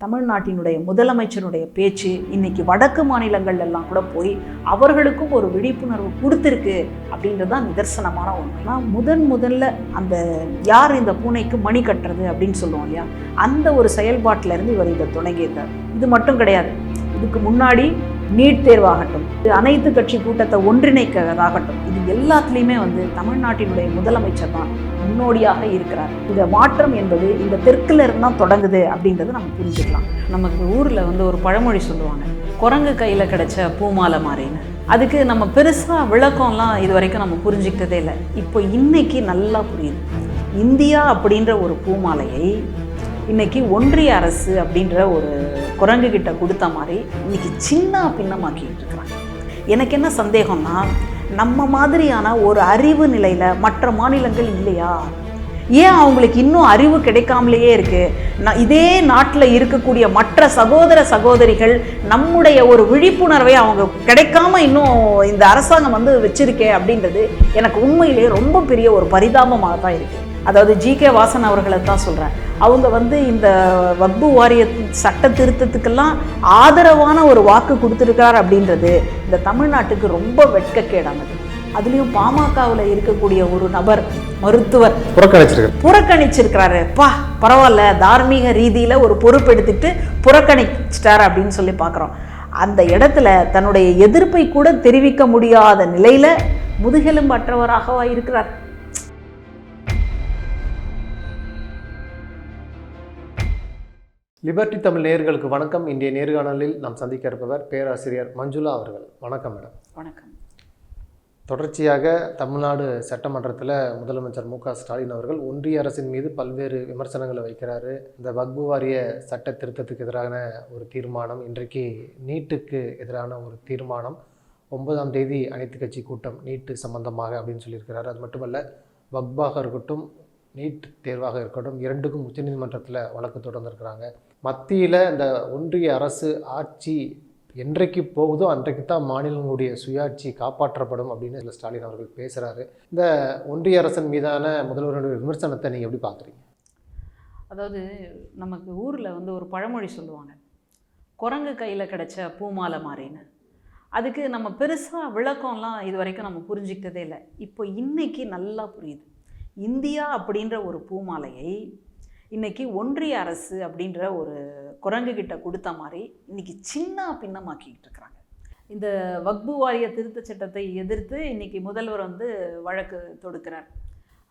தமிழ்நாட்டினுடைய முதலமைச்சருடைய பேச்சு இன்னைக்கு வடக்கு மாநிலங்கள் எல்லாம் கூட போய் அவர்களுக்கும் ஒரு விழிப்புணர்வு கொடுத்துருக்கு அப்படின்றது தான் நிதர்சனமான ஒன்று நான் முதன் முதல்ல அந்த யார் இந்த பூனைக்கு மணி கட்டுறது அப்படின்னு சொல்லுவோம் இல்லையா? அந்த ஒரு செயல்பாட்டிலேருந்து இவர் இதை தொடங்கியிருக்கார். இது மட்டும் கிடையாது. இதுக்கு முன்னாடி நீட் தேர்வாகட்டும் இது அனைத்து கட்சி கூட்டத்தை ஒன்றிணைக்கிறதாகட்டும் இது எல்லாத்துலேயுமே வந்து தமிழ்நாட்டினுடைய முதலமைச்சர் தான் முன்னோடியாக இருக்கிறார். இந்த மாற்றம் என்பது இந்த தெற்குல இருந்து தான் தொடங்குது அப்படின்றத நம்ம புரிஞ்சுக்கலாம். நமக்கு ஊரில் வந்து ஒரு பழமொழி சொல்லுவாங்க. குரங்கு கையில் கிடைச்ச பூமாலை மாறின்னு. அதுக்கு நம்ம பெருசாக விளக்கம்லாம் இது வரைக்கும் நம்ம புரிஞ்சுக்கிட்டதே இல்லை. இப்போ இன்னைக்கு நல்லா புரியுது. இந்தியா அப்படின்ற ஒரு பூமாலையை இன்னைக்கு ஒன்றிய அரசு அப்படின்ற ஒரு குரங்கு கிட்ட கொடுத்த மாதிரி இன்னைக்கு சின்ன பின்னமாக்கிட்டு இருக்கிறாங்க எனக்கு என்ன சந்தேகம்னா நம்ம மாதிரியான ஒரு அறிவு நிலையில் மற்ற மாநிலங்கள் இல்லையா? ஏன் அவங்களுக்கு இன்னும் அறிவு கிடைக்காமலேயே இருக்குது நான் இதே நாட்டில் இருக்கக்கூடிய மற்ற சகோதர சகோதரிகள் நம்முடைய ஒரு விழிப்புணர்வை அவங்க கிடைக்காம இன்னும் இந்த அரசாங்கம் வந்து வச்சிருக்கே அப்படின்றது எனக்கு உண்மையிலேயே ரொம்ப பெரிய ஒரு பரிதாபமாக தான் இருக்குது அதாவது ஜி கே வாசன் அவர்களை தான் சொல்கிறேன் அவங்க வந்து இந்த வக்பு வாரிய சட்ட திருத்தத்துக்கெல்லாம் ஆதரவான ஒரு வாக்கு கொடுத்துருக்கார் அப்படின்றது இந்த தமிழ்நாட்டுக்கு ரொம்ப வெட்கக்கேடானது. அதுலேயும் பாமகவில் இருக்கக்கூடிய ஒரு நபர் மருத்துவர் புறக்கணிச்சிருக்காரு. புறக்கணிச்சிருக்கிறாரு. பா பரவாயில்ல தார்மீக ரீதியில் ஒரு பொறுப்பெடுத்துட்டு புறக்கணிச்சிட்டார் அப்படின்னு சொல்லி பார்க்குறோம் அந்த இடத்துல தன்னுடைய எதிர்ப்பை கூட தெரிவிக்க முடியாத நிலையில் முதுகெலும்பற்றவராகவா இருக்கிறார். லிபர்டி தமிழ் நேயர்களுக்கு வணக்கம். இன்றைய நேர்காணலில் நாம் சந்திக்க இருப்பவர் பேராசிரியர் மஞ்சுளா அவர்கள். வணக்கம் மேடம். வணக்கம். தொடர்ச்சியாக தமிழ்நாடு சட்டமன்றத்தில் முதலமைச்சர் மு ஸ்டாலின் அவர்கள் ஒன்றிய அரசின் மீது பல்வேறு விமர்சனங்களை வைக்கிறாரு. இந்த வக்பு வாரிய சட்ட திருத்தத்துக்கு எதிரான ஒரு தீர்மானம் இன்றைக்கு நீட்டுக்கு எதிரான ஒரு தீர்மானம் ஒன்பதாம் தேதி அனைத்து கட்சி கூட்டம் நீட்டு சம்பந்தமாக அப்படின்னு சொல்லியிருக்கிறாரு. அது மட்டுமல்ல வக்பாக இருக்கட்டும் நீட் தேர்வாக இருக்கட்டும் இரண்டுக்கும் உச்சநீதிமன்றத்தில் வழக்கு தொடர்ந்துருக்கிறாங்க. மத்தியில் இந்த ஒன்றிய அரசு ஆட்சி என்றைக்கு போகுதோ அன்றைக்கு தான் மாநிலங்களுடைய சுயாட்சி காப்பாற்றப்படும் அப்படின்னு இதில் ஸ்டாலின் அவர்கள் பேசுகிறாரு இந்த ஒன்றிய அரசின் மீதான முதல்வருடைய விமர்சனத்தை நீங்கள் எப்படி பார்க்குறீங்க? அதாவது நமக்கு ஊரில் வந்து ஒரு பழமொழி சொல்லுவாங்க. குரங்கு கையில் கிடச்ச பூமாலை மாறின்னு. அதுக்கு நம்ம பெருசாக விளக்கம்லாம் இது வரைக்கும் நம்ம புரிஞ்சிக்கிட்டதே இல்லை. இப்போ இன்றைக்கி நல்லா புரியுது. இந்தியா அப்படின்ற ஒரு பூமாலையை இன்னைக்கு ஒன்றிய அரசு அப்படின்ற ஒரு குரங்கு கிட்ட கொடுத்த மாதிரி இன்றைக்கி சின்ன பின்னமாக்கிக்கிட்டு இருக்கிறாங்க. இந்த வக்பு வாரிய திருத்த சட்டத்தை எதிர்த்து இன்றைக்கி முதல்வர் வந்து வழக்கு தொடுக்கிறார்.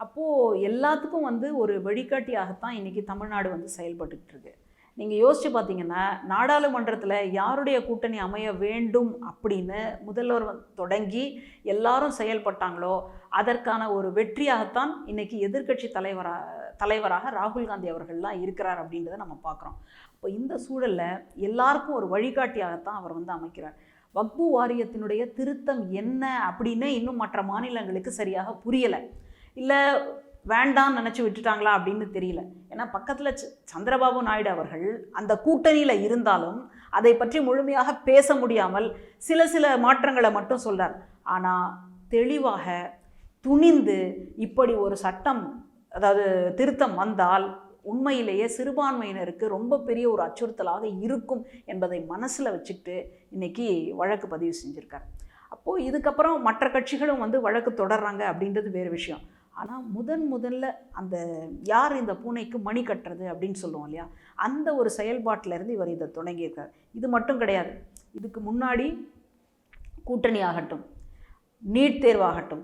அப்போது எல்லாத்துக்கும் வந்து ஒரு வழிகாட்டியாகத்தான் இன்றைக்கி தமிழ்நாடு வந்து செயல்பட்டுக்கிட்டு இருக்கு. நீங்கள் யோசித்து பார்த்தீங்கன்னா நாடாளுமன்றத்தில் யாருடைய கூட்டணி அமைய வேண்டும் அப்படின்னு முதல்வர் வந்து தொடங்கி எல்லாரும் செயல்பட்டாங்களோ அதற்கான ஒரு வெற்றியாகத்தான் இன்னைக்கு எதிர்க்கட்சி தலைவராக தலைவராக ராகுல் காந்தி அவர்கள்லாம் இருக்கிறார் அப்படின்றத நம்ம பார்க்குறோம். இப்போ இந்த சூழலில் எல்லாருக்கும் ஒரு வழிகாட்டியாகத்தான் அவர் வந்து அமைக்கிறார். வக்பு வாரியத்தினுடைய திருத்தம் என்ன அப்படின்னு இன்னும் மற்ற மாநிலங்களுக்கு சரியாக புரியலை. இல்லை வேண்டாம்னு நினச்சி விட்டுட்டாங்களா அப்படின்னு தெரியல. ஏன்னா பக்கத்தில் சந்திரபாபு நாயுடு அவர்கள் அந்த கூட்டணியில் இருந்தாலும் அதை பற்றி முழுமையாக பேச முடியாமல் சில சில மாற்றங்களை மட்டும் சொல்கிறார் ஆனால் தெளிவாக துணிந்து இப்படி ஒரு சட்டம் அதாவது திருத்தம் வந்தால் உண்மையிலேயே சிறுபான்மையினருக்கு ரொம்ப பெரிய ஒரு அச்சுறுத்தலாக இருக்கும் என்பதை மனசில் வச்சுக்கிட்டு இன்னைக்கு வழக்கு பதிவு செஞ்சுருக்கார். அப்போது இதுக்கப்புறம் மற்ற கட்சிகளும் வந்து வழக்கு தொடர்றாங்க அப்படின்றது வேறு விஷயம். ஆனால் முதன் முதல்ல அந்த யார் இந்த பூனைக்கு மணி கட்டுறது அப்படின்னு சொல்லுவோம் இல்லையா? அந்த ஒரு செயல்பாட்டிலேருந்து இவர் இதை தொடங்கியிருக்கார். இது மட்டும் கிடையாது. இதுக்கு முன்னாடி கூட்டணி ஆகட்டும் நீட் தேர்வாகட்டும்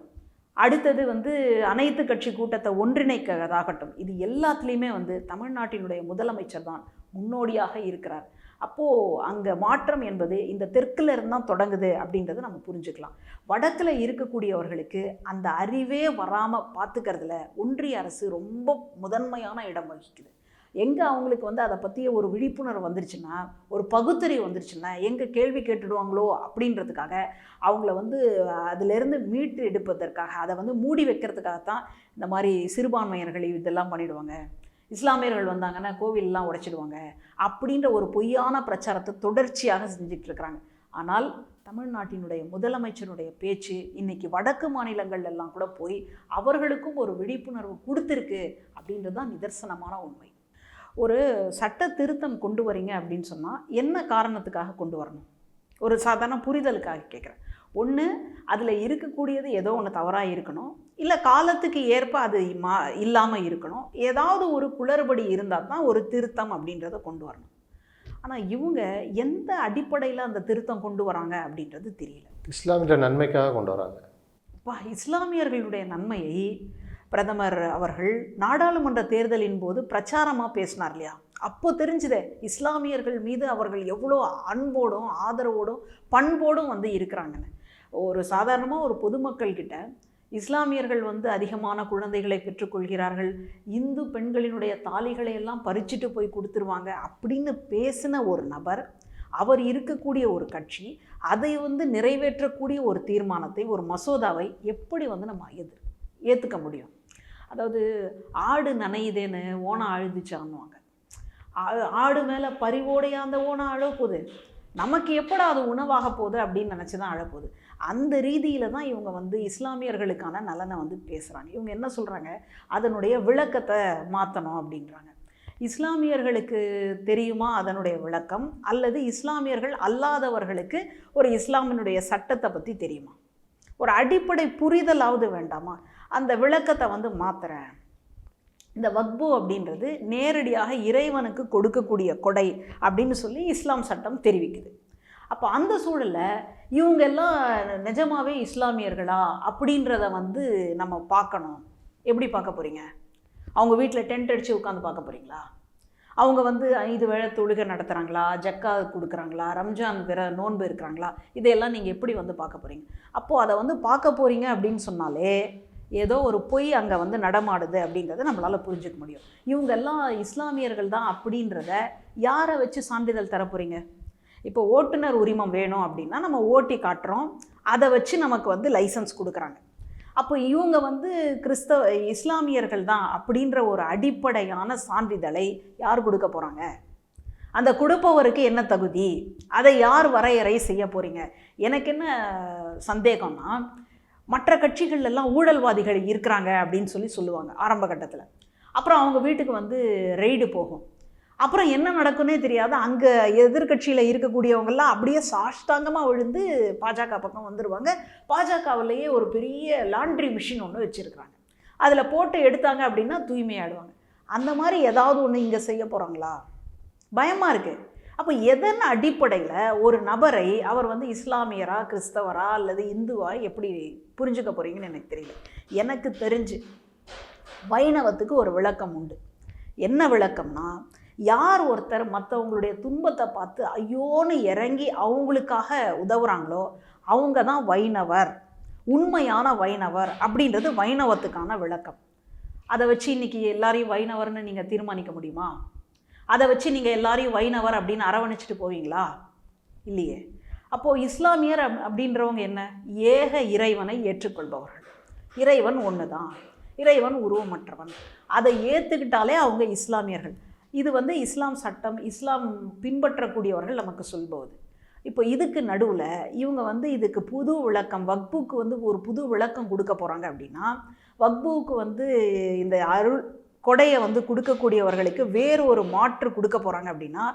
அடுத்தது வந்து அனைத்து கட்சி கூட்டத்தை ஒன்றிணைக்கதாகட்டும் இது எல்லாத்துலேயுமே வந்து தமிழ்நாட்டினுடைய முதலமைச்சர் தான் முன்னோடியாக இருக்கிறார். அப்போது அங்கே மாற்றம் என்பது இந்த தெற்கில் இருந்து தான் தொடங்குது அப்படின்றத நம்ம புரிஞ்சுக்கலாம். வடக்கில் இருக்கக்கூடியவர்களுக்கு அந்த அறிவே வராமல் பார்த்துக்கிறதுல ஒன்றிய அரசு ரொம்ப முதன்மையான இடம் வகிக்குது. எங்கே அவங்களுக்கு வந்து அதை பற்றிய ஒரு விழிப்புணர்வு வந்துருச்சுன்னா ஒரு பகுத்தறிவு வந்துருச்சுன்னா எங்கே கேள்வி கேட்டுடுவாங்களோ அப்படின்றதுக்காக அவங்கள வந்து அதிலிருந்து மீட்டு எடுப்பதற்காக அதை வந்து மூடி வைக்கிறதுக்காகத்தான் இந்த மாதிரி சிறுபான்மையர்கள் இதெல்லாம் பண்ணிடுவாங்க. இஸ்லாமியர்கள் வந்தாங்கன்னா கோவிலெலாம் உடைச்சிடுவாங்க அப்படின்ற ஒரு பொய்யான பிரச்சாரத்தை தொடர்ச்சியாக செஞ்சுட்டு இருக்கிறாங்க. ஆனால் தமிழ்நாட்டினுடைய முதலமைச்சருடைய பேச்சு இன்றைக்கி வடக்கு மாநிலங்கள் எல்லாம் கூட போய் அவர்களுக்கும் ஒரு விழிப்புணர்வு கொடுத்துருக்கு அப்படின்றது தான் நிதர்சனமான உண்மை. ஒரு சட்ட திருத்தம் கொண்டு வரீங்க அப்படின்னு சொன்னால் என்ன காரணத்துக்காக கொண்டு வரணும்? ஒரு சாதாரண புரிதலுக்காக கேட்குறேன் ஒன்று அதில் இருக்கக்கூடியது ஏதோ ஒன்று தவறாக இருக்கணும். இல்லை காலத்துக்கு ஏற்ப அது மா இல்லாமல் இருக்கணும். ஏதாவது ஒரு குளறுபடி இருந்தால் தான் ஒரு திருத்தம் அப்படின்றத கொண்டு வரணும். ஆனால் இவங்க எந்த அடிப்படையில் அந்த திருத்தம் கொண்டு வராங்க அப்படின்றது தெரியல. இஸ்லாமிய நன்மைக்காக கொண்டு வராங்க. அப்பா இஸ்லாமியர்களுடைய நன்மையை பிரதமர் அவர்கள் நாடாளுமன்ற தேர்தலின் போது பிரச்சாரமாக பேசினார் இல்லையா? அப்போ தெரிஞ்சுதே இஸ்லாமியர்கள் மீது அவர்கள் எவ்வளோ அன்போடும் ஆதரவோடும் பண்போடும் வந்து இருக்கிறாங்கன்னு. ஒரு சாதாரணமாக ஒரு பொதுமக்கள் கிட்ட இஸ்லாமியர்கள் வந்து அதிகமான குழந்தைகளை பெற்றுக்கொள்கிறார்கள் இந்து பெண்களினுடைய தாலிகளை எல்லாம் பறிச்சுட்டு போய் கொடுத்துருவாங்க அப்படின்னு பேசின ஒரு நபர் அவர் இருக்கக்கூடிய ஒரு கட்சி அதை வந்து நிறைவேற்றக்கூடிய ஒரு தீர்மானத்தை ஒரு மசோதாவை எப்படி வந்து நம்ம எதிர் ஏற்றுக்க முடியும்? அதாவது ஆடு நனையுதேன்னு ஓனா அழுதுச்சான்னுவாங்க. ஆ- ஆடு மேலே பறிவோடைய அந்த ஓனா அழப்போகுது. நமக்கு எப்படா அது உணவாக போகுது அப்படின்னு நினச்சி தான் அழப்போகுது. அந்த ரீதியில் தான் இவங்க வந்து இஸ்லாமியர்களுக்கான நலனை வந்து பேசுகிறாங்க இவங்க என்ன சொல்கிறாங்க அதனுடைய விளக்கத்தை மாற்றணும் அப்படின்றாங்க. இஸ்லாமியர்களுக்கு தெரியுமா அதனுடைய விளக்கம்? அல்லது இஸ்லாமியர்கள் அல்லாதவர்களுக்கு ஒரு இஸ்லாமினுடைய சட்டத்தை பற்றி தெரியுமா? ஒரு அடிப்படை புரிதலாவது வேண்டாமா? அந்த விளக்கத்தை வந்து மாற்றுறேன் இந்த வக்பு அப்படின்றது நேரடியாக இறைவனுக்கு கொடுக்கக்கூடிய கொடை அப்படின்னு சொல்லி இஸ்லாம் சட்டம் தெரிவிக்குது. அப்போ அந்த சூழலில் இவங்க எல்லாம் நிஜமாவே இஸ்லாமியர்களா அப்படின்றத வந்து நம்ம பார்க்கணும். எப்படி பார்க்க போகிறீங்க அவங்க வீட்டில் டென்ட் அடித்து உட்காந்து பார்க்க போகிறீங்களா அவங்க வந்து ஐந்து வேளை தொழுகை நடத்துகிறாங்களா ஜக்கா கொடுக்குறாங்களா? ரம்ஜான் வேற நோன்பு இருக்கிறாங்களா? இதையெல்லாம் நீங்கள் எப்படி வந்து பார்க்க போகிறீங்க அப்போது அதை வந்து பார்க்க போகிறீங்க அப்படின்னு சொன்னாலே ஏதோ ஒரு பொய் அங்கே வந்து நடமாடுது அப்படிங்கிறத நம்மளால் புரிஞ்சுக்க முடியும். இவங்கெல்லாம் இஸ்லாமியர்கள் தான் அப்படின்றத யாரை வச்சு சான்றிதழ் தர போகிறீங்க இப்போ ஓட்டுநர் உரிமம் வேணும் அப்படின்னா நம்ம ஓட்டி காட்டுறோம். அதை வச்சு நமக்கு வந்து லைசன்ஸ் கொடுக்குறாங்க. அப்போ இவங்க வந்து கிறிஸ்தவ இஸ்லாமியர்கள் தான் அப்படின்ற ஒரு அடிப்படையான சான்றிதழை யார் கொடுக்க போகிறாங்க அந்த கொடுப்பவருக்கு என்ன தகுதி? அதை யார் வரையறை செய்ய போகிறீங்க எனக்கு என்ன சந்தேகம்னா மற்ற கட்சிகள் எல்லாம் ஊழல்வாதிகள் இருக்கிறாங்க அப்படின்னு சொல்லி சொல்லுவாங்க ஆரம்ப கட்டத்தில். அப்புறம் அவங்க வீட்டுக்கு வந்து ரெய்டு போகும். அப்புறம் என்ன நடக்குன்னே தெரியாது அங்கே எதிர்கட்சியில் இருக்கக்கூடியவங்கெல்லாம் அப்படியே சாஷ்டாங்கமாக விழுந்து பாஜக பக்கம் வந்துடுவாங்க பாஜகவிலேயே ஒரு பெரிய லாண்ட்ரி மிஷின் ஒன்று வச்சுருக்குறாங்க. அதில் போட்டு எடுத்தாங்க அப்படின்னா தூய்மையாடுவாங்க அந்த மாதிரி ஏதாவது ஒன்று இங்கே செய்ய போகிறாங்களா பயமாக இருக்குது அப்போ எதன் அடிப்படையில் ஒரு நபரை அவர் வந்து இஸ்லாமியரா கிறிஸ்தவரா அல்லது இந்துவா எப்படி புரிஞ்சுக்க போகிறீங்கன்னு எனக்கு தெரியல. எனக்கு தெரிஞ்சு வைணவத்துக்கு ஒரு விளக்கம் உண்டு. என்ன விளக்கம்னா யார் ஒருத்தர் மற்றவங்களுடைய துன்பத்தை பார்த்து ஐயோன்னு இறங்கி அவங்களுக்காக உதவுறாங்களோ அவங்க தான் வைணவர். உண்மையான வைணவர். அப்படின்றது வைணவத்துக்கான விளக்கம். அதை வச்சு இன்னைக்கு எல்லாரையும் வைணவர்னு நீங்கள் தீர்மானிக்க முடியுமா? அதை வச்சு நீங்கள் எல்லாரையும் வைணவர் அப்படின்னு அரவணைச்சிட்டு போவீங்களா? இல்லையே. அப்போது இஸ்லாமியர் அப்- அப்படின்றவங்க என்ன? ஏக இறைவனை ஏற்றுக்கொள்பவர்கள். இறைவன் ஒன்று தான் இறைவன் உருவமற்றவன். அதை ஏற்றுக்கிட்டாலே அவங்க இஸ்லாமியர்கள். இது வந்து இஸ்லாம் சட்டம் இஸ்லாம் பின்பற்றக்கூடியவர்கள் நமக்கு சொல்பவது இப்போ இதுக்கு நடுவில் இவங்க வந்து இதுக்கு புது விளக்கம் வக்புக்கு வந்து ஒரு புது விளக்கம் கொடுக்க போகிறாங்க அப்படின்னா வக்புவுக்கு வந்து இந்த அருள் கொடையை வந்து கொடுக்கக்கூடியவர்களுக்கு வேறு ஒரு மாற்று கொடுக்க போகிறாங்க அப்படின்னா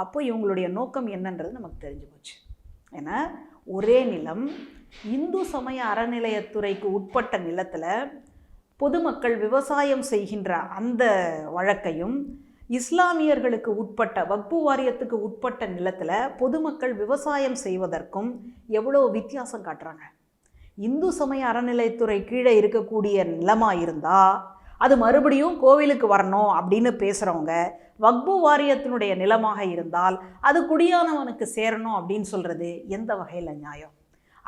அப்போ இவங்களுடைய நோக்கம் என்னன்றது நமக்கு தெரிஞ்சு போச்சு. ஏன்னா ஒரே நிலம் இந்து சமய அறநிலையத்துறைக்கு உட்பட்ட நிலத்தில் பொதுமக்கள் விவசாயம் செய்கின்ற அந்த வழக்கையும் இஸ்லாமியர்களுக்கு உட்பட்ட வக்பு வாரியத்துக்கு உட்பட்ட நிலத்தில் பொதுமக்கள் விவசாயம் செய்வதற்கும் எவ்வளோ வித்தியாசம் காட்டுறாங்க. இந்து சமய அறநிலைத்துறை கீழே இருக்கக்கூடிய நிலமாக இருந்தால் அது மறுபடியும் கோவிலுக்கு வரணும் அப்படின்னு பேசுகிறவங்க வக்பு வாரியத்தினுடைய நிலமாக இருந்தால் அது குடியானவனுக்கு சேரணும் அப்படின்னு சொல்கிறது எந்த வகையில் நியாயம்?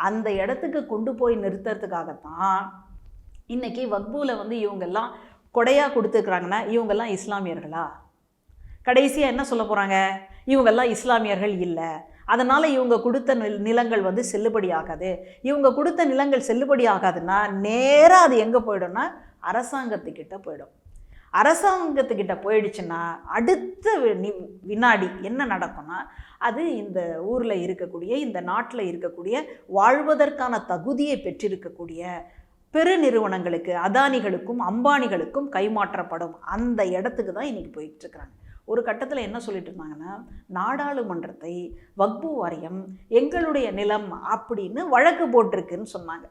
அந்த இடத்துக்கு கொண்டு போய் நிறுத்துறதுக்காகத்தான் இன்றைக்கி வக்பூவில் வந்து இவங்கெல்லாம் கொடையாக கொடுத்துருக்குறாங்கன்னா இவங்கெல்லாம் இஸ்லாமியர்களா? கடைசியாக என்ன சொல்ல போகிறாங்க இவங்கெல்லாம் இஸ்லாமியர்கள் இல்லை. அதனால் இவங்க கொடுத்த நில் நிலங்கள் வந்து செல்லுபடி ஆகாது இவங்க கொடுத்த நிலங்கள் செல்லுபடி ஆகாதுன்னா நேராக அது எங்கே போயிடும்னா அரசாங்கத்துக்கிட்ட போயிடும். அரசாங்கத்துக்கிட்ட போயிடுச்சுன்னா அடுத்த வினாடி என்ன நடக்கும்னா அது இந்த ஊரில் இருக்கக்கூடிய இந்த நாட்டில் இருக்கக்கூடிய வாழ்வதற்கான தகுதியை பெற்றிருக்கக்கூடிய பெருநிறுவனங்களுக்கு அதானிகளுக்கும் அம்பானிகளுக்கும் கைமாற்றப்படும் அந்த இடத்துக்கு தான் இன்றைக்கி போயிட்டுருக்குறாங்க. ஒரு கட்டத்தில் என்ன சொல்லிட்டு இருந்தாங்கன்னா நாடாளுமன்றத்தை வக்பு வாரியம் எங்களுடைய நிலம் அப்படின்னு வழக்கு போட்டிருக்குன்னு சொன்னாங்க.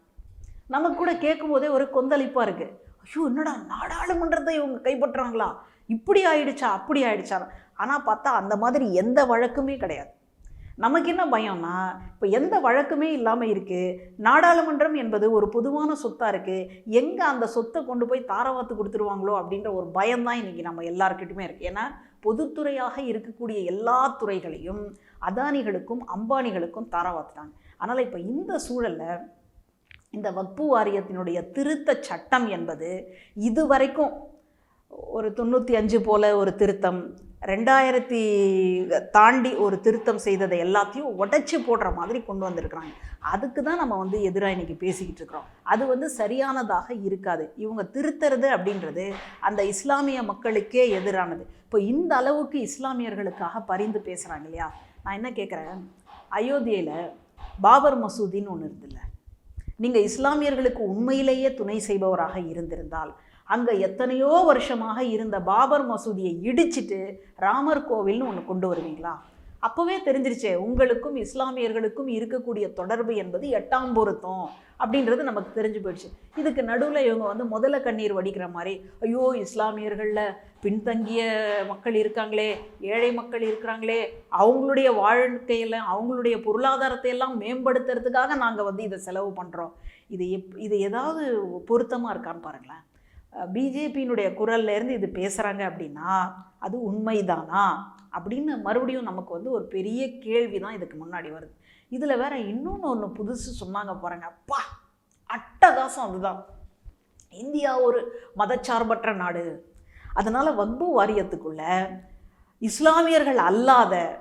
நமக்கு கூட கேட்கும்போதே ஒரு கொந்தளிப்பாக இருக்குது ஐயோ என்னடா நாடாளுமன்றத்தை இவங்க கைப்பற்றுறாங்களா? இப்படி ஆயிடுச்சா அப்படி ஆயிடுச்சா ஆனால் பார்த்தா அந்த மாதிரி எந்த வழக்குமே கிடையாது. நமக்கு என்ன பயம்னா இப்போ எந்த வழக்குமே இல்லாமல் இருக்குது நாடாளுமன்றம் என்பது ஒரு பொதுவான சொத்தாக இருக்குது எங்கே அந்த சொத்தை கொண்டு போய் தாரவாத்து கொடுத்துருவாங்களோ அப்படின்ற ஒரு பயம்தான் இன்றைக்கி நம்ம எல்லாருக்கிட்டுமே இருக்குது ஏன்னா பொதுத்துறையாக இருக்கக்கூடிய எல்லா துறைகளையும் அதானிகளுக்கும் அம்பானிகளுக்கும் தாரவாத்துட்டாங்க அதனால் இப்போ இந்த சூழலில் இந்த வக்பு வாரியத்தினுடைய திருத்த சட்டம் என்பது இதுவரைக்கும் ஒரு தொண்ணூற்றி அஞ்சு போல ஒரு திருத்தம் ரெண்டாயிரத்தி தாண்டி ஒரு திருத்தம் செய்ததை எல்லாத்தையும் உடைச்சி போடுற மாதிரி கொண்டு வந்திருக்கிறாங்க. அதுக்கு தான் நம்ம வந்து எதிராக இன்னைக்கு பேசிக்கிட்டு இருக்கிறோம். அது வந்து சரியானதாக இருக்காது. இவங்க திருத்துறது அப்படின்றது அந்த இஸ்லாமிய மக்களுக்கே எதிரானது. இப்போ இந்த அளவுக்கு இஸ்லாமியர்களுக்காக பரிந்து பேசுகிறாங்க இல்லையா? நான் என்ன கேட்குறேன் அயோத்தியில் பாபர் மசூதின்னு ஒன்று இருந்தில்ல. நீங்கள் இஸ்லாமியர்களுக்கு உண்மையிலேயே துணை செய்பவராக இருந்திருந்தால் அங்கே எத்தனையோ வருஷமாக இருந்த பாபர் மசூதியை இடிச்சிட்டு ராமர் கோவில்னு ஒன்று கொண்டு வருவீங்களா? அப்போவே தெரிஞ்சிருச்சே உங்களுக்கும் இஸ்லாமியர்களுக்கும் இருக்கக்கூடிய தொடர்பு என்பது எட்டாம் பொருத்தம் அப்படின்றது நமக்கு தெரிஞ்சு போயிடுச்சு. இதுக்கு நடுவில் இவங்க வந்து முதல்ல கண்ணீர் வடிக்கிற மாதிரி ஐயோ இஸ்லாமியர்களில் பின்தங்கிய மக்கள் இருக்காங்களே ஏழை மக்கள் இருக்கிறாங்களே அவங்களுடைய வாழ்க்கையில் அவங்களுடைய பொருளாதாரத்தை எல்லாம் மேம்படுத்துறதுக்காக நாங்கள் வந்து இதை செலவு பண்ணுறோம் இது எப் இது ஏதாவது பொருத்தமாக இருக்கான்னு பாருங்களேன். பிஜேபியினுடைய குரல்லேருந்து இது பேசுகிறாங்க அப்படின்னா அது உண்மைதானா? அப்படின்னு மறுபடியும் நமக்கு வந்து ஒரு பெரிய கேள்வி தான் இதுக்கு முன்னாடி வருது. இதில் வேற இன்னொன்று ஒன்று புதுசு சொன்னாங்க பாருங்க. அப்பா அட்டகாசம் அதுதான். இந்தியா ஒரு மதச்சார்பற்ற நாடு. அதனால் வக்பு வாரியத்துக்குள்ள இஸ்லாமியர்கள் அல்லாத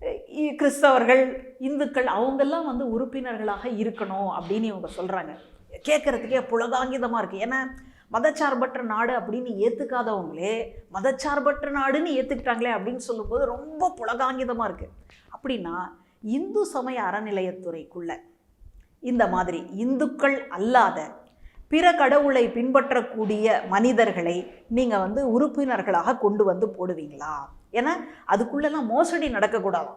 இ- கிறிஸ்தவர்கள் இந்துக்கள் அவங்கெல்லாம் வந்து உறுப்பினர்களாக இருக்கணும் அப்படின்னு இவங்க சொல்கிறாங்க கேட்குறதுக்கே புலகாங்கிதமாக இருக்குது ஏன்னா மதச்சார்பற்ற நாடு அப்படின்னு ஏற்றுக்காதவங்களே மதச்சார்பற்ற நாடுன்னு ஏற்றுக்கிட்டாங்களே அப்படின்னு சொல்லும்போது ரொம்ப புலகாங்கிதமாக இருக்குது அப்படின்னா இந்து சமய அறநிலையத்துறைக்குள்ள இந்த மாதிரி இந்துக்கள் அல்லாத பிற கடவுளை பின்பற்றக்கூடிய மனிதர்களை நீங்கள் வந்து உறுப்பினர்களாக கொண்டு வந்து போடுவீங்களா? ஏன்னா அதுக்குள்ளெல்லாம் மோசடி நடக்கக்கூடாது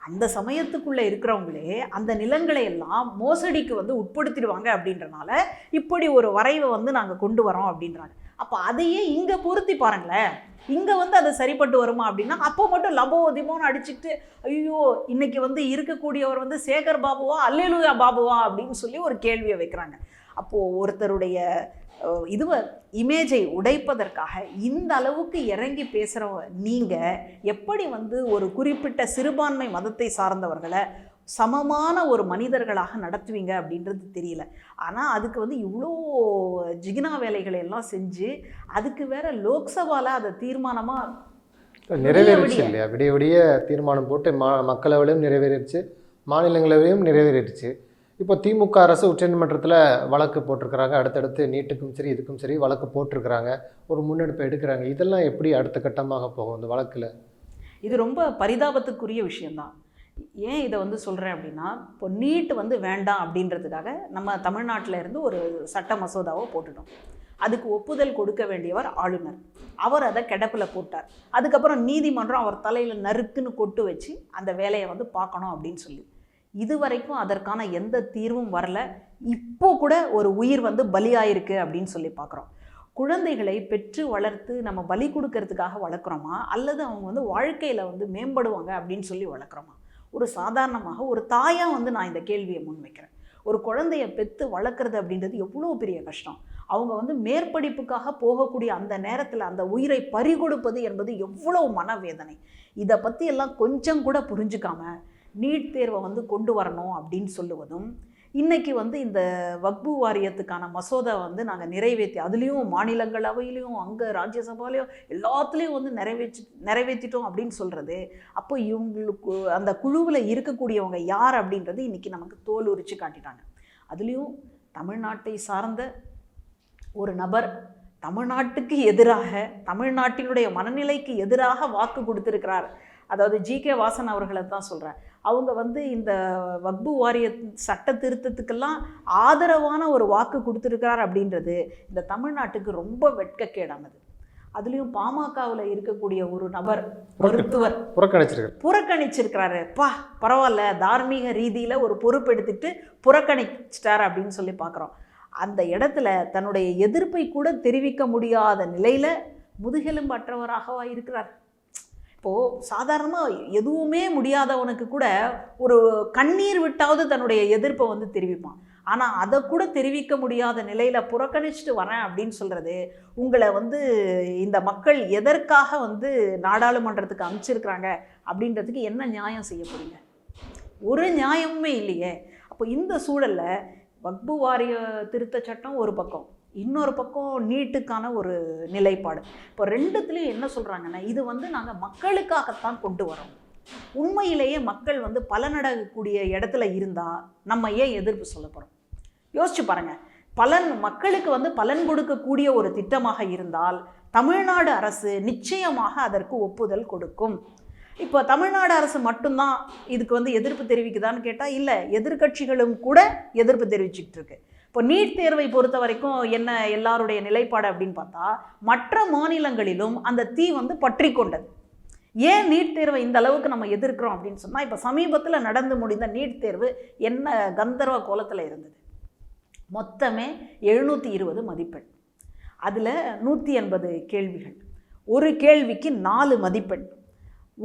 அந்த சமயத்துக்குள்ளே இருக்கிறவங்களே அந்த நிலங்களை எல்லாம் மோசடிக்கு வந்து உட்படுத்திடுவாங்க அப்படின்றனால இப்படி ஒரு வரைவை வந்து நாங்கள் கொண்டு வரோம் அப்படின்றாங்க அப்போ அதையே இங்கே பொருத்தி பாருங்களேன். இங்கே வந்து அது சரிப்பட்டு வருமா அப்படின்னா அப்போ மட்டும் லபோ திமோன்னு அடிச்சுட்டு ஐயோ இன்னைக்கு வந்து இருக்கக்கூடியவர் வந்து சேகர் பாபுவா அல்லேலுயா பாபுவா? அப்படின்னு சொல்லி ஒரு கேள்வியை வைக்கிறாங்க. அப்போது ஒருத்தருடைய இதுவ இமேஜை உடைப்பதற்காக இந்த அளவுக்கு இறங்கி பேசுகிற நீங்கள் எப்படி வந்து ஒரு குறிப்பிட்ட சிறுபான்மை மதத்தை சார்ந்தவர்களை சமமான ஒரு மனிதர்களாக நடத்துவீங்க அப்படின்றது தெரியல. ஆனால் அதுக்கு வந்து இவ்வளோ ஜிகினா வேலைகளை எல்லாம் செஞ்சு அதுக்கு வேற லோக்சபாவில் அதை தீர்மானமாக நிறைவேறிச்சு. இல்லையா? விடிய விடிய தீர்மானம் போட்டு மா மக்களவையிலும் நிறைவேறிடுச்சு மாநிலங்களவையும் நிறைவேறிடுச்சு. இப்போ திமுக அரசு உச்சநீதிமன்றத்தில் வழக்கு போட்டிருக்கிறாங்க. அடுத்தடுத்து நீட்டுக்கும் சரி இதுக்கும் சரி வழக்கு போட்டிருக்கிறாங்க. ஒரு முன்னெடுப்பு எடுக்கிறாங்க. இதெல்லாம் எப்படி அடுத்த கட்டமாக போகும் இந்த வழக்கில்? இது ரொம்ப பரிதாபத்துக்குரிய விஷயம்தான். ஏன் இதை வந்து சொல்கிறேன் அப்படின்னா இப்போ நீட் வந்து வேண்டாம் அப்படின்றதுக்காக நம்ம தமிழ்நாட்டில் இருந்து ஒரு சட்ட மசோதாவை போட்டுட்டோம். அதுக்கு ஒப்புதல் கொடுக்க வேண்டியவர் ஆளுநர். அவர் அதை கிடப்பில் போட்டார். அதுக்கப்புறம் நீதிமன்றம் அவர் தலையில் நறுக்குன்னு கொட்டு வச்சு அந்த வேலையை வந்து பார்க்கணும் அப்படின்னு சொல்லி. இதுவரைக்கும் அதற்கான எந்த தீர்வும் வரல. இப்போ கூட ஒரு உயிர் வந்து பலியாயிருக்கு அப்படின்னு சொல்லி பார்க்குறோம். குழந்தைகளை பெற்று வளர்த்து நம்ம பலி கொடுக்கறதுக்காக வளர்க்குறோமா? அல்லது அவங்க வந்து வாழ்க்கையில் வந்து மேம்படுவாங்க அப்படின்னு சொல்லி வளர்க்குறோமா? ஒரு சாதாரணமாக ஒரு தாயாக வந்து நான் இந்த கேள்வியை முன்வைக்கிறேன். ஒரு குழந்தைய பெற்று வளர்க்குறது அப்படின்றது எவ்வளோ பெரிய கஷ்டம்? அவங்க வந்து மேற்படிப்புக்காக போகக்கூடிய அந்த நேரத்தில் அந்த உயிரை பறிகொடுப்பது என்பது எவ்வளோ மனவேதனை? இதை பற்றி எல்லாம் கொஞ்சம் கூட புரிஞ்சுக்காமல் நீட் தேர்வை வந்து கொண்டு வரணும் அப்படின்னு சொல்லுவதும் இன்றைக்கி வந்து இந்த வக்பு வாரியத்துக்கான மசோதா வந்து நாங்கள் நிறைவேற்றி அதுலேயும் மாநிலங்களவையிலையும் அங்கே ராஜ்யசபாலையும் எல்லாத்துலேயும் வந்து நிறைவேற்றி நிறைவேற்றிட்டோம் அப்படின்னு சொல்கிறது அப்போ இவங்களுக்கு அந்த குழுவில் இருக்கக்கூடியவங்க யார் அப்படின்றது இன்னைக்கு நமக்கு தோல் உரிச்சு காட்டிட்டாங்க. அதுலேயும் தமிழ்நாட்டை சார்ந்த ஒரு நபர் தமிழ்நாட்டுக்கு எதிராக தமிழ்நாட்டினுடைய மனநிலைக்கு எதிராக வாக்கு கொடுத்துருக்கிறார். அதாவது ஜி கே வாசன் அவர்களை தான் சொல்கிறேன் அவங்க வந்து இந்த வக்பு வாரிய சட்ட திருத்தத்துக்கெல்லாம் ஆதரவான ஒரு வாக்கு கொடுத்துருக்கிறார் அப்படின்றது இந்த தமிழ்நாட்டுக்கு ரொம்ப வெட்கக்கேடானது. அதுலேயும் பாமகவில் இருக்கக்கூடிய ஒரு நபர் மருத்துவர் புறக்கணிச்சிருக்காரு. புறக்கணிச்சிருக்கிறாரு. பா பரவாயில்ல தார்மீக ரீதியில் ஒரு பொறுப்பெடுத்துட்டு புறக்கணிச்சிட்டார் அப்படின்னு சொல்லி பார்க்குறோம் அந்த இடத்துல தன்னுடைய எதிர்ப்பை கூட தெரிவிக்க முடியாத நிலையில் முதுகெலும்பற்றவராகவா இருக்கிறார். இப்போது சாதாரணமாக எதுவுமே முடியாதவனுக்கு கூட ஒரு கண்ணீர் விட்டாவது தன்னுடைய எதிர்ப்பை வந்து தெரிவிப்பான். ஆனால் அதை கூட தெரிவிக்க முடியாத நிலையில் புறக்கணிச்சிட்டு வரேன் அப்படின்னு சொல்கிறது உங்களை வந்து இந்த மக்கள் எதற்காக வந்து நாடாளுமன்றத்துக்கு அமைச்சிருக்கிறாங்க அப்படின்றதுக்கு என்ன நியாயம் செய்ய போறீங்க? ஒரு நியாயமுமே இல்லையே. அப்போ இந்த சூழலில் வக்பு வாரிய திருத்த சட்டம் ஒரு பக்கம். இன்னொரு பக்கம் நீட்டுக்கான ஒரு நிலைப்பாடு. இப்போ ரெண்டுத்துலேயும் என்ன சொல்கிறாங்கன்னா இது வந்து நாங்கள் மக்களுக்காகத்தான் கொண்டு வரோம். உண்மையிலேயே மக்கள் வந்து பலனடக்கூடிய இடத்துல இருந்தால் நம்ம ஏன் எதிர்ப்பு சொல்ல போகிறோம் யோசிச்சு பாருங்க. பலன் மக்களுக்கு வந்து பலன் கொடுக்கக்கூடிய ஒரு திட்டமாக இருந்தால் தமிழ்நாடு அரசு நிச்சயமாக அதற்கு ஒப்புதல் கொடுக்கும். இப்போ தமிழ்நாடு அரசு மட்டும்தான் இதுக்கு வந்து எதிர்ப்பு தெரிவிக்குதான்னு கேட்டால் இல்லை எதிர்க்கட்சிகளும் கூட எதிர்ப்பு தெரிவிச்சுக்கிட்டு இருக்கு. இப்போ நீட் தேர்வை பொறுத்த வரைக்கும் என்ன எல்லாருடைய நிலைப்பாடு அப்படின்னு பார்த்தா மற்ற மாநிலங்களிலும் அந்த தீ வந்து பற்றி கொண்டது. ஏன் நீட் தேர்வை இந்த அளவுக்கு நம்ம எதிர்க்கிறோம் அப்படின்னு சொன்னால் இப்போ சமீபத்தில் நடந்து முடிந்த நீட் தேர்வு என்ன கந்தர்வ கோலத்தில் இருந்தது. மொத்தமே எழுநூற்றி இருபது மதிப்பெண். அதில் நூற்றி எண்பது கேள்விகள். ஒரு கேள்விக்கு நாலு மதிப்பெண்.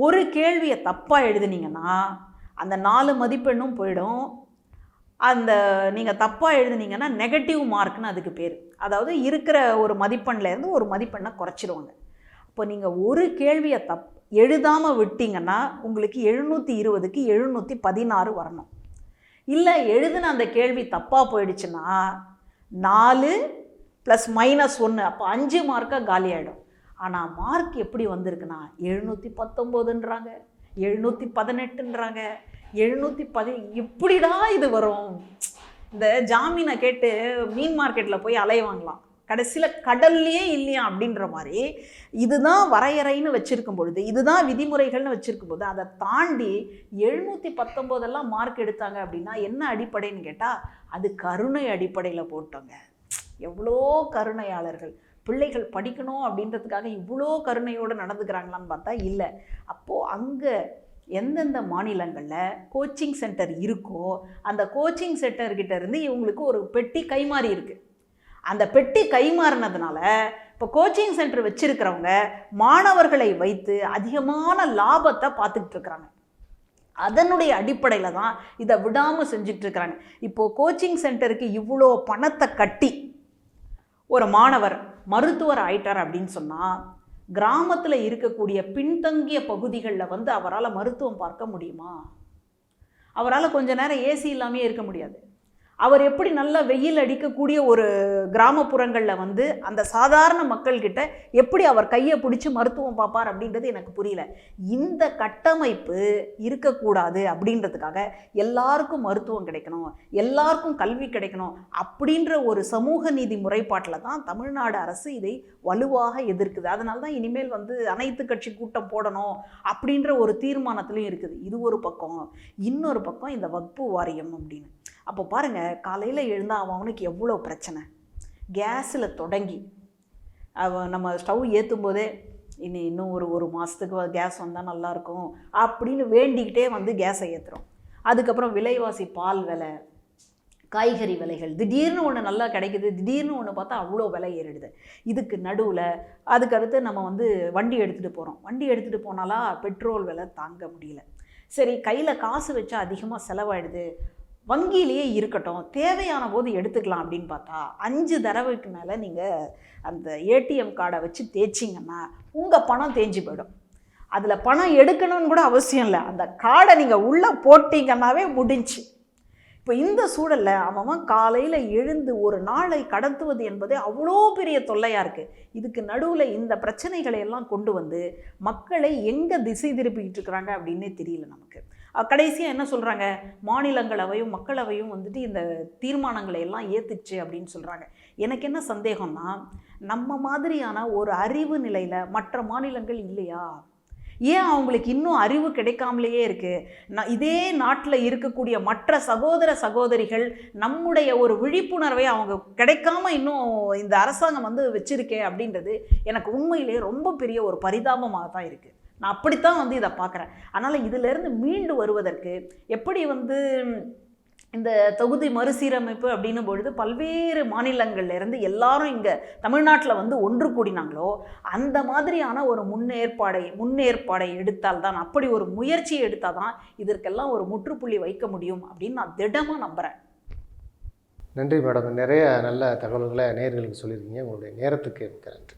ஒரு கேள்வியை தப்பாக எழுதுனீங்கன்னா அந்த நாலு மதிப்பெண்ணும் போயிடும். அந்த நீங்கள் தப்பாக எழுதுனீங்கன்னா நெகட்டிவ் மார்க்னு அதுக்கு பேர். அதாவது இருக்கிற ஒரு மதிப்பெண்லேருந்து ஒரு மதிப்பெண்ணை குறைச்சிடுவாங்க இப்போ நீங்கள் ஒரு கேள்வியை தப் எழுதாமல் விட்டீங்கன்னா உங்களுக்கு எழுநூற்றி இருபதுக்கு எழுநூற்றி பதினாறு வரணும். இல்லை எழுதுன அந்த கேள்வி தப்பாக போயிடுச்சுன்னா நாலு ப்ளஸ் மைனஸ் ஒன்று அப்போ அஞ்சு மார்க்காக காலி ஆகிடும் ஆனால் மார்க் எப்படி வந்திருக்குன்னா எழுநூற்றி பத்தொம்போதுன்றாங்க எழுநூற்றி பதினெட்டுன்றாங்க எழுநூற்றி பதி எப்படிடா இது வரும். இந்த ஜாமீனை கேட்டு மீன் மார்க்கெட்டில் போய் அலைவாங்களாம் கடைசியில் கடல்லையே இல்லையா அப்படின்ற மாதிரி இதுதான் வரையறைன்னு வச்சுருக்கும் பொழுது இதுதான் விதிமுறைகள்னு வச்சுருக்கும் போது அதை தாண்டி எழுநூற்றி பத்தொம்போதெல்லாம் மார்க் எடுத்தாங்க அப்படின்னா என்ன அடிப்படைன்னு கேட்டால் அது கருணை அடிப்படையில் போட்டோங்க. எவ்வளோ கருணையாளர்கள். பிள்ளைகள் படிக்கணும் அப்படின்றதுக்காக இவ்வளோ கருணையோடு நடந்துக்கிறாங்களான்னு பார்த்தா இல்லை. அப்போது அங்கே எந்தெந்த மாநிலங்களில் கோச்சிங் சென்டர் இருக்கோ அந்த கோச்சிங் சென்டர்கிட்ட இருந்து இவங்களுக்கு ஒரு பெட்டி கைமாறி இருக்குது அந்த பெட்டி கைமாறினதுனால இப்போ கோச்சிங் சென்டர் வச்சுருக்கிறவங்க மாணவர்களை வைத்து அதிகமான லாபத்தை பார்த்துக்கிட்டு இருக்கிறாங்க அதனுடைய அடிப்படையில் தான் இதை விடாமல் செஞ்சுட்டு இருக்கிறாங்க இப்போது கோச்சிங் சென்டருக்கு இவ்வளோ பணத்தை கட்டி ஒரு மாணவர் மருத்துவர் ஆயிட்டார் அப்படின்னு சொன்னால் கிராமத்தில் இருக்கக்கூடிய பின்தங்கிய பகுதிகளில் வந்து அவரால் மருத்துவம் பார்க்க முடியுமா? அவரால் கொஞ்ச நேரம் ஏசி இல்லாமே இருக்க முடியாது. அவர் எப்படி நல்லா வெயில் அடிக்கக்கூடிய ஒரு கிராமப்புறங்களில் வந்து அந்த சாதாரண மக்கள்கிட்ட எப்படி அவர் கையை பிடிச்சி மருத்துவம் பார்ப்பார் அப்படின்றது எனக்கு புரியல. இந்த கட்டமைப்பு இருக்கக்கூடாது அப்படின்றதுக்காக எல்லாருக்கும் மருத்துவம் கிடைக்கணும் எல்லாருக்கும் கல்வி கிடைக்கணும் அப்படின்ற ஒரு சமூக நீதி முறைப்பாட்டில் தான் தமிழ்நாடு அரசு இதை வலுவாக எதிர்க்குது. அதனால தான் இனிமேல் வந்து அனைத்து கட்சி கூட்டம் போடணும் அப்படின்ற ஒரு தீர்மானத்திலையும் இருக்குது. இது ஒரு பக்கம். இன்னொரு பக்கம் இந்த வக்பு வாரியம் அப்படின்னு. அப்போ பாருங்கள் காலையில் எழுந்தால் அவன் அவனுக்கு எவ்வளோ பிரச்சனை? கேஸில் தொடங்கி அவன் நம்ம ஸ்டவ் ஏற்றும் போதே இனி இன்னும் ஒரு ஒரு மாதத்துக்கு கேஸ் வந்தால் நல்லாயிருக்கும் அப்படின்னு வேண்டிக்கிட்டே வந்து கேஸை ஏற்றுறோம் அதுக்கப்புறம் விலைவாசி பால் விலை காய்கறி விலைகள் திடீர்னு ஒன்று நல்லா கிடைக்குது திடீர்னு ஒன்று பார்த்தா அவ்வளோ விலை ஏறிடுது. இதுக்கு நடுவில் அதுக்கடுத்து நம்ம வந்து வண்டி எடுத்துகிட்டு போகிறோம் வண்டி எடுத்துகிட்டு போனாலா பெட்ரோல் விலை தாங்க முடியல. சரி கையில் காசு வச்சா அதிகமாக செலவாயிடுது. வங்கியிலேயே இருக்கட்டும் தேவையான போது எடுத்துக்கலாம் அப்படின்னு பார்த்தா அஞ்சு தடவைக்கு மேலே நீங்கள் அந்த ஏடிஎம் கார்டை வச்சு தேய்ச்சிங்கன்னா உங்கள் பணம் தேஞ்சு போயிடும். அதில் பணம் எடுக்கணும்னு கூட அவசியம் இல்லை. அந்த கார்டை நீங்கள் உள்ளே போட்டிங்கன்னாவே முடிஞ்சு. இப்போ இந்த சூழலில் அவன் காலையில் எழுந்து ஒரு நாளை கடத்துவது என்பதே அவ்வளோ பெரிய தொல்லையாக இருக்குது இதுக்கு நடுவில் இந்த பிரச்சனைகளை எல்லாம் கொண்டு வந்து மக்களை எங்கே திசை திருப்பிக்கிட்டு இருக்கிறாங்க அப்படின்னே தெரியல நமக்கு. கடைசியாக என்ன சொல்கிறாங்க மாநிலங்களவையும் மக்களவையும் வந்துட்டு இந்த தீர்மானங்களை எல்லாம் ஏற்றுச்சு அப்படின்னு சொல்கிறாங்க எனக்கு என்ன சந்தேகம்னா நம்ம மாதிரியான ஒரு அறிவு நிலையில் மற்ற மாநிலங்கள் இல்லையா? ஏன் அவங்களுக்கு இன்னும் அறிவு கிடைக்காமலேயே இருக்குது நான் இதே நாட்டில் இருக்கக்கூடிய மற்ற சகோதர சகோதரிகள் நம்முடைய ஒரு விழிப்புணர்வை அவங்க கிடைக்காம இன்னும் இந்த அரசாங்கம் வந்து வச்சுருக்கே அப்படின்றது எனக்கு உண்மையிலே ரொம்ப பெரிய ஒரு பரிதாபமாக தான் இருக்குது நான் அப்படித்தான் வந்து இதை பார்க்குறேன். அதனால் இதிலேருந்து மீண்டு வருவதற்கு எப்படி வந்து இந்த தொகுதி மறுசீரமைப்பு அப்படின்னும் பொழுது பல்வேறு மாநிலங்கள்லேருந்து எல்லாரும் இங்கே தமிழ்நாட்டில் வந்து ஒன்று கூடினாங்களோ அந்த மாதிரியான ஒரு முன்னேற்பாடை முன்னேற்பாடை எடுத்தால் தான் அப்படி ஒரு முயற்சியை எடுத்தால் தான் இதற்கெல்லாம் ஒரு முற்றுப்புள்ளி வைக்க முடியும் அப்படின்னு நான் திடமாக நம்புகிறேன் நன்றி மேடம். நிறைய நல்ல தகவல்களை நேர்களுக்கு சொல்லியிருக்கீங்க. உங்களுடைய நேரத்துக்கு மிக்க நன்றி.